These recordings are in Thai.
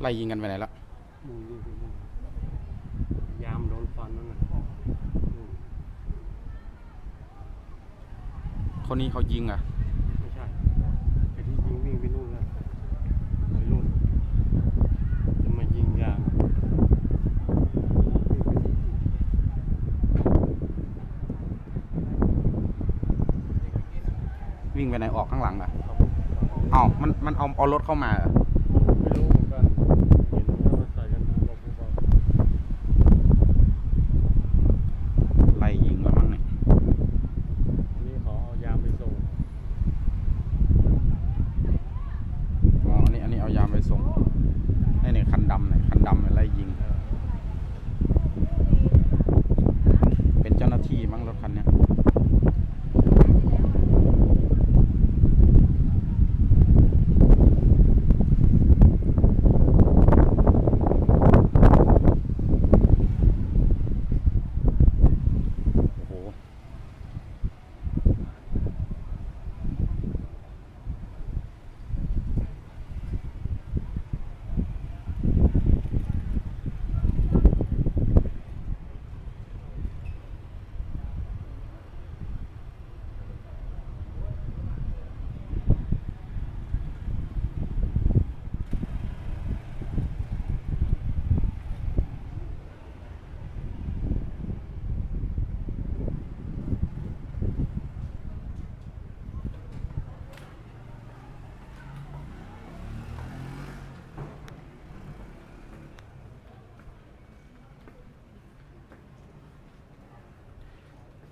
ไล่ยิงกันไปไหนแล้วมึงนี่มึงยามโดนฟันนั่นน่ะอืมคนนี้เขายิงอะ ไม่ใช่ไอ้ที่ยิงวิ่งไปนู่นแล้ววัยรุ่นจะมายิงยามวิ่งไปไหนออกข้างหลังอะ เอ้ามันมันเอาเอารถเข้ามาเหรอ ไม่รู้เหมือนกันเห็นเขามาใส่กันเราพูดว่า ไล่ยิงแล้วมั้งเนี่ย อันนี้เขาเอายามไปส่ง อ๋ออันนี้อันนี้เอายามไปส่งนี่เนี่ยคันดำเนี่ยคันดำเนี่ยไล่ยิง เออ เป็นเจ้าหน้าที่มั้งรถคันเนี้ยโอ้โห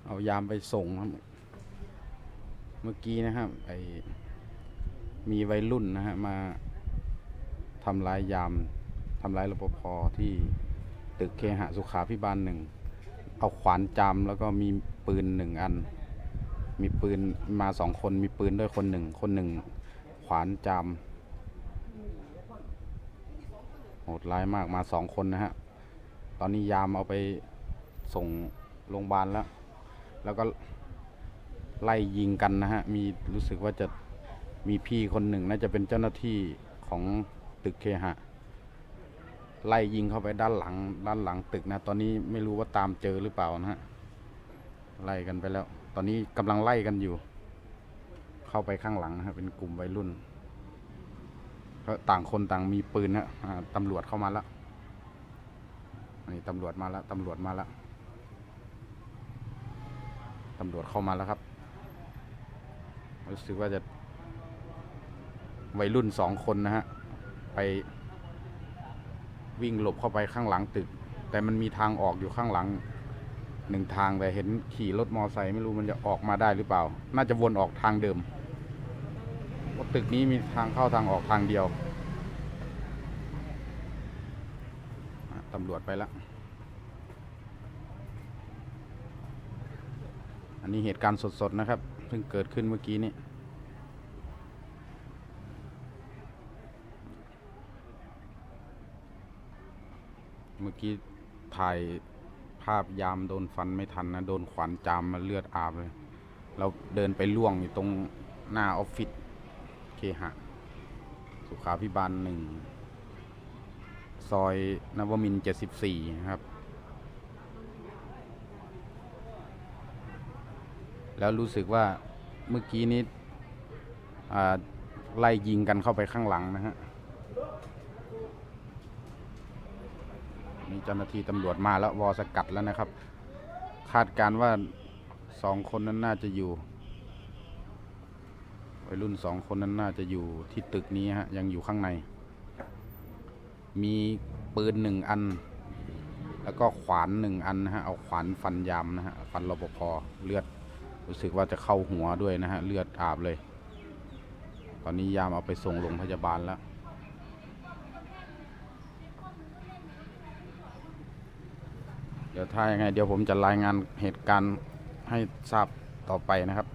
เอา ยามไปส่งครับ เมื่อกี้นะครับไอมีวัยรุ่นนะฮะมาทำร้ายยามทำร้ายรปภที่ตึกเคหะสุขาพิบาลหนึ่ง เอาขวานจามแล้วก็มีปืนหนึ่งอัน มีปืนมาสองคนมีปืนด้วยคนหนึ่ง คนหนึ่งขวานจามโหดร้ายมากมาสองคนนะฮะ ตอนนี้ยามเอาไปส่งโรงพยาบาลแล้ว แล้วก็ไล่ยิงกันนะฮะ มีรู้สึกว่าจะมีพี่คนหนึ่งน่าจะเป็นเจ้าหน้าที่ของตึกเคหะ ไล่ยิงเข้าไปด้านหลัง ด้านหลังตึกนะ ตอนนี้ไม่รู้ว่าตามเจอหรือเปล่านะฮะ ไล่กันไปแล้ว ตอนนี้กำลังไล่กันอยู่ เข้าไปข้างหลังนะฮะ เป็นกลุ่มวัยรุ่นก็ต่างคนต่างมีปืนนะตำรวจเข้ามาแล้วนี่ตำรวจมาแล้วตำรวจมาแล้ว ตำรวจเข้ามาแล้วครับ รู้สึกว่าจะวัยรุ่นสองคนนะฮะ ไปวิ่งหลบเข้าไปข้างหลังตึก แต่มันมีทางออกอยู่ข้างหลังหนึ่งทางแต่เห็นขี่รถมอไซค์ไม่รู้มันจะออกมาได้หรือเปล่า น่าจะวนออกทางเดิมเพราะตึกนี้มีทางเข้าทางออกทางเดียวตำรวจไปแล้ว อันนี้เหตุการณ์สดๆนะครับเพิ่งเกิดขึ้นเมื่อกี้นี้เมื่อกี้ถ่ายภาพยามโดนฟันไม่ทันนะ โดนขวานจามมาเลือดอาบเลย เราเดินไปล่วงอยู่ตรงหน้าออฟฟิศเคหะ สุขาพิบาลหนึ่ง ซอยนวมินเจ็ดสิบสี่ครับ แล้วรู้สึกว่าเมื่อกี้นี้ไล่ยิงกันเข้าไปข้างหลังนะฮะมีเจ้าหน้าที่ตำรวจมาแล้ววอสกัดแล้วนะครับ คาดการณ์ว่าสองคนนั้นน่าจะอยู่วัยรุ่นสองคนนั้นน่าจะอยู่ที่ตึกนี้ฮะยังอยู่ข้างใน มีปืนหนึ่งอัน แล้วก็ขวานหนึ่งอันนะฮะเอาขวานฟันยามนะฮะฟันรปภเลือด รู้สึกว่าจะเข้าหัวด้วยนะฮะ เลือดอาบเลย ตอนนี้ยามเอาไปส่งโรงพยาบาลแล้ว เดี๋ยวถ้ายังไง เดี๋ยวผมจะรายงานเหตุการณ์ให้ทราบต่อไปนะครับ